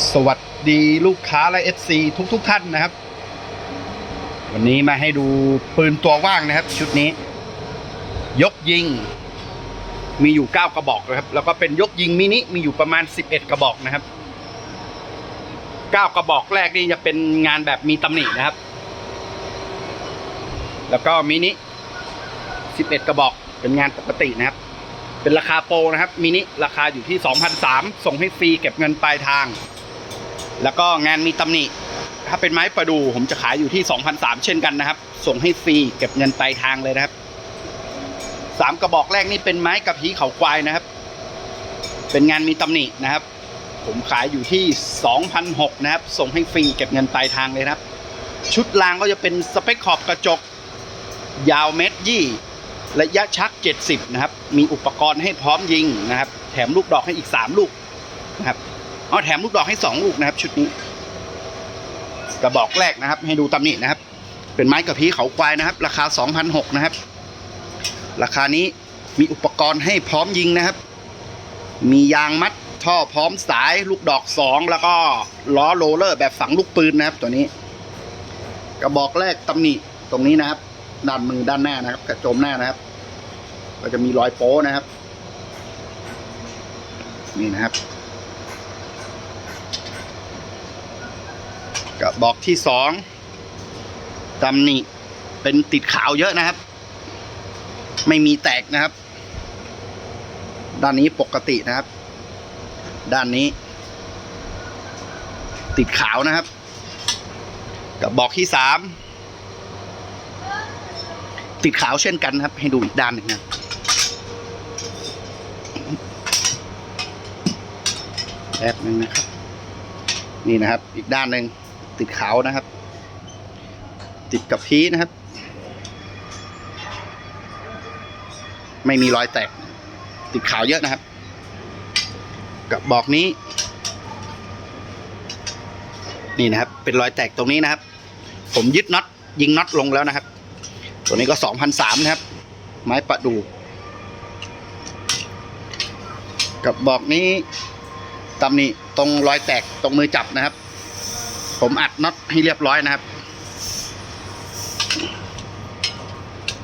สวัสดีลูกค้าและ FC ทุกทุกๆท่านนะครับ วันนี้มาให้ดูปืนตัวว่างนะครับ ชุดนี้ ยกยิง มีอยู่ 9 กระบอกนะครับ แล้วก็เป็นยกยิงมินิมีอยู่ประมาณ 11 กระบอกนะครับ 9 กระบอกแรกนี่จะเป็นงานแบบมีตำหนินะครับ แล้วก็มินิ 11 กระบอกเป็นงานปกตินะครับเป็นราคาโปรนะครับมินิราคาอยู่ที่ 2,003ส่งให้ฟรีเก็บเงินปลายทาง แล้วก็งานมีตำหนิ ถ้าเป็นไม้ประดู่ผมจะขายอยู่ที่2,003เช่นกันนะครับ ส่งให้ฟรีเก็บเงินปลายทางเลยนะครับสามกระบอกแรกนี่เป็นไม้กระพีเขาควายนะครับ เป็นงานมีตำหนินะครับ ผมขายอยู่ที่2,006นะครับ ส่งให้ฟรีเก็บเงินปลายทางเลยนะครับ ชุดรางก็จะเป็นสเปคขอบกระจก ยาวเมตรยี่ระยะชัก 70 นะครับ มีอุปกรณ์ให้พร้อมยิงนะครับ แถมลูกดอกให้อีก 3 ลูกนะครับ เอาแถมลูกดอกให้2ลูกนะครับ ชุดนี้กระบอกแรกนะครับ ให้ดูตำหนินะครับ เป็นไม้กระพี้เขาควายนะครับ ราคา2,006นะครับ ราคานี้มีอุปกรณ์ให้พร้อมยิงนะครับ มียางมัดท่อพร้อมสายลูกดอก2แล้วก็ล้อโรลเลอร์แบบฝังลูกปืนนะครับ ตัวนี้ กระบอกแรกตำหนิตรงนี้นะครับด้านมือด้านหน้านะครับ กระโจมหน้านะครับ ก็จะมีรอยโป้นะครับ นี่นะครับ กระบอกที่สองตำหนิเป็นติดขาวเยอะนะครับ ไม่มีแตกนะครับ ด้านนี้ปกตินะครับ ด้านนี้ ติดขาวนะครับ กระบอกที่สามติดขาวเช่นกันครับ ให้ดูอีกด้านหนึ่งนะแป๊บหนึงนะครับ นี่นะครับ อีกด้านหนึ่ง ติดขาวนะครับ ติดกับพีนะครับ ไม่มีรอยแตก ติดขาวเยอะนะครับ กับบอกนี้ นี่นะครับ เป็นรอยแตกตรงนี้นะครับ ผมยึดน็อตยิงน็อตลงแล้วนะครับ ตัวนี้ก็สองพันสามนะครับ ไม้ประดู่กับบอกนี้ตำหนิตรงรอยแตกตรงมือจับนะครับ ผมอัดน็อตให้เรียบร้อยนะครับ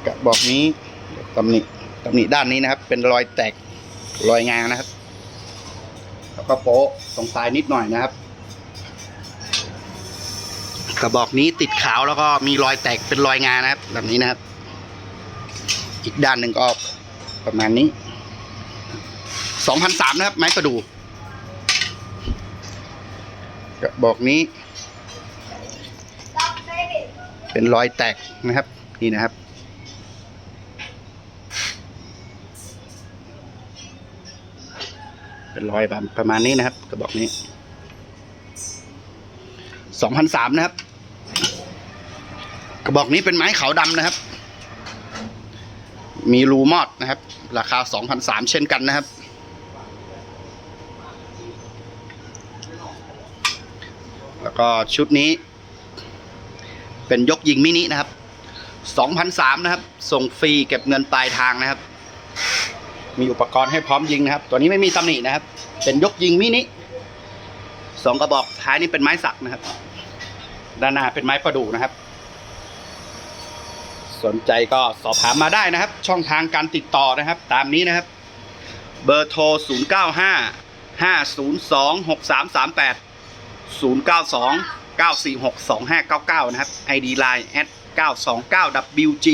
กับบอกนี้ตำหนิตำหนิด้านนี้นะครับ เป็นรอยแตกรอยงางนะครับ แล้วก็โป๊ะตรงปลายนิดหน่อยนะครับ กระบอกนี้ติดขาวแล้วก็มีรอยแตกเป็นรอยงานะครับ แบบนี้นะครับ อีกด้านหนึ่งก็ประมาณนี้สองพันสามนะครับ ไม้ประดู่กระบอกนี้ เป็นรอยแตกนะครับ นี่นะครับ เป็นรอยประมาณนี้นะครับ กระบอกนี้สองพันสามนะครับ กระบอกนี้เป็นไม้ขาวดำนะครับ มีรูมอดนะครับ ราคา2,003เช่นกันนะครับแล้วก็ชุดนี้ เป็นยกยิงมินินะครับ2,003นะครับ ส่งฟรีเก็บเงินปลายทางนะครับ มีอุปกรณ์ให้พร้อมยิงนะครับ ตัวนี้ไม่มีตำหนินะครับ เป็นยกยิงมินิสองกระบอกท้ายนี่เป็นไม้สักนะครับ ด้านหน้าเป็นไม้ประดู่นะครับ สนใจก็สอบถามมาได้นะครับ ช่องทางการติดต่อนะครับ ตามนี้นะครับ เบอร์โทร 0 9 5 5 9462599 นะครับ ID Line at 929 WG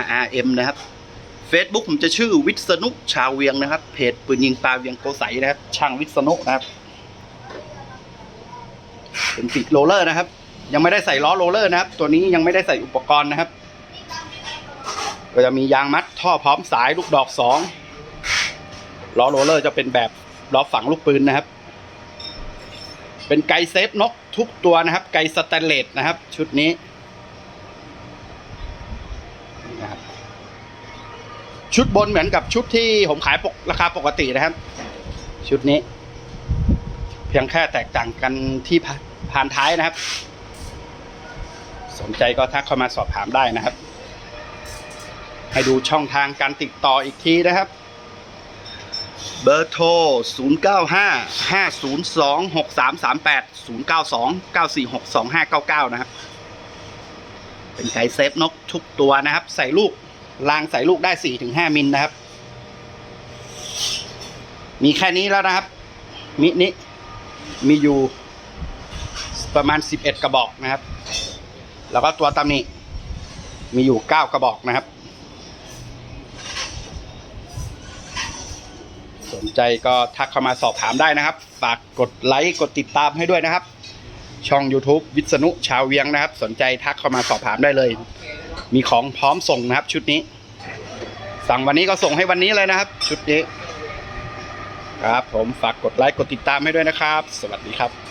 RRM นะครับ Facebook ผมจะชื่อวิษณุชาวเวียงนะครับ เพจปืนยิงปลาเวียงโกใสนะครับ ช่างวิษณุนะครับ เป็นติดโรลเลอร์นะครับ ยังไม่ได้ใส่ล้อโรลเลอร์นะครับ ตัวนี้ยังไม่ได้ใส่อุปกรณ์นะครับ ก็จะมียางมัดท่อพร้อมสายลูกดอกสองล้อโรลเลอร์จะเป็นแบบล้อฝังลูกปืนนะครับ เป็นไกเซฟนกทุกตัวนะครับ ไกสแตนเลสนะครับ ชุดนี้นะครับชุดบนเหมือนกับชุดที่ผมขายปกราคาปกตินะครับ ชุดนี้ เพียงแค่แตกต่างกันที่พาพานท้ายนะครับ สนใจก็ทักเข้ามาสอบถามได้นะครับ ให้ดูช่องทางการติดต่ออีกทีนะครับ เบอร์โทร 0 9 5 5 0 2 6 3 3 8 0 9 2 9 4 6 2 5 9 9 นะครับ เป็นไก่เซฟนกทุกตัวนะครับ ใส่ลูกรางใส่ลูกได้ 4-5 มิลนะครับ มีแค่นี้แล้วนะครับ มินิมีอยู่ประมาณ 11 กระบอกนะครับ แล้วก็ตัวตำหนิมีอยู่ 9 กระบอกนะครับ สนใจก็ทักเข้ามาสอบถามได้นะครับ ฝากกดไลค์กดติดตามให้ด้วยนะครับ ช่อง YouTube วิษณุชาวเวียงนะครับ สนใจทักเข้ามาสอบถามได้เลย มีของพร้อมส่งนะครับ ชุดนี้ สั่งวันนี้ก็ส่งให้วันนี้เลยนะครับ ชุดนี้ ครับ ผมฝากกดไลค์กดติดตามให้ด้วยนะครับ สวัสดีครับ